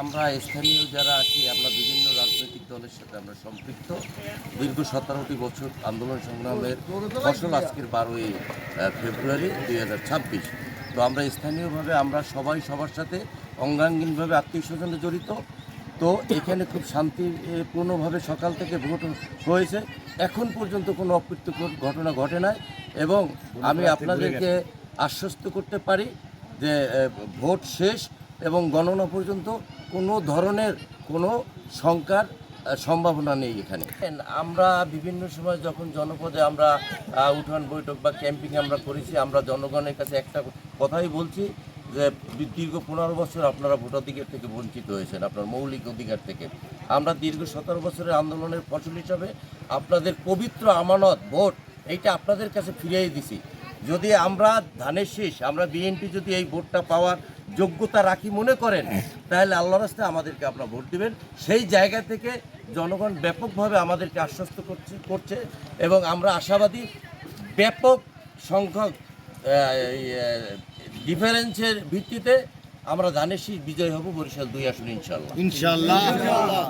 আমরা স্থানীয় যারা আছি আমরা বিভিন্ন রাজনৈতিক দলের সাথে আমরা সম্পৃক্ত। দীর্ঘ সতেরোটি বছর আন্দোলন সংগ্রামের ফসল আজকের বারোই ফেব্রুয়ারি দুই হাজার ছাব্বিশ। তো আমরা স্থানীয়ভাবে আমরা সবাই সবার সাথে অঙ্গাঙ্গিনভাবে আত্মীয় স্বজনে জড়িত। তো এখানে খুব শান্তিপূর্ণভাবে সকাল থেকে ভোট হয়েছে। এখন পর্যন্ত কোনো অপ্রীতিকর ঘটনা ঘটে নাই এবং আমি আপনাদেরকে আশ্বস্ত করতে পারি যে ভোট শেষ। এবং গণনা পর্যন্ত কোনো ধরনের কোনো শঙ্কার সম্ভাবনা নেই এখানে। আমরা বিভিন্ন সময় যখন জনপদে আমরা উঠান বৈঠক বা ক্যাম্পিং আমরা করেছি, আমরা জনগণের কাছে একটা কথাই বলছি যে, দীর্ঘ পনেরো বছর আপনারা ভোটাধিকার থেকে বঞ্চিত হয়েছেন, আপনার মৌলিক অধিকার থেকে। আমরা দীর্ঘ সতেরো বছরের আন্দোলনের ফসল হিসাবে আপনাদের পবিত্র আমানত, ভোট, এইটা আপনাদের কাছে ফিরিয়ে দিছি। যদি আমরা ধানের শীষ, আমরা বিএনপি যদি এই ভোটটা পাওয়ার যোগ্যতা রাখি মনে করেন, তাহলে আল্লাহ রাস্তায় আমাদেরকে আপনারা ভোট দেবেন। সেই জায়গা থেকে জনগণ ব্যাপকভাবে আমাদেরকে আশ্বস্ত করছে করছে এবং আমরা আশাবাদী ব্যাপক সংখ্যক ডিফারেন্সের ভিত্তিতে আমরা ধানের শীষ বিজয় হব বরিশাল দুই আসনে ইনশাল্লাহ ইনশাল্লাহ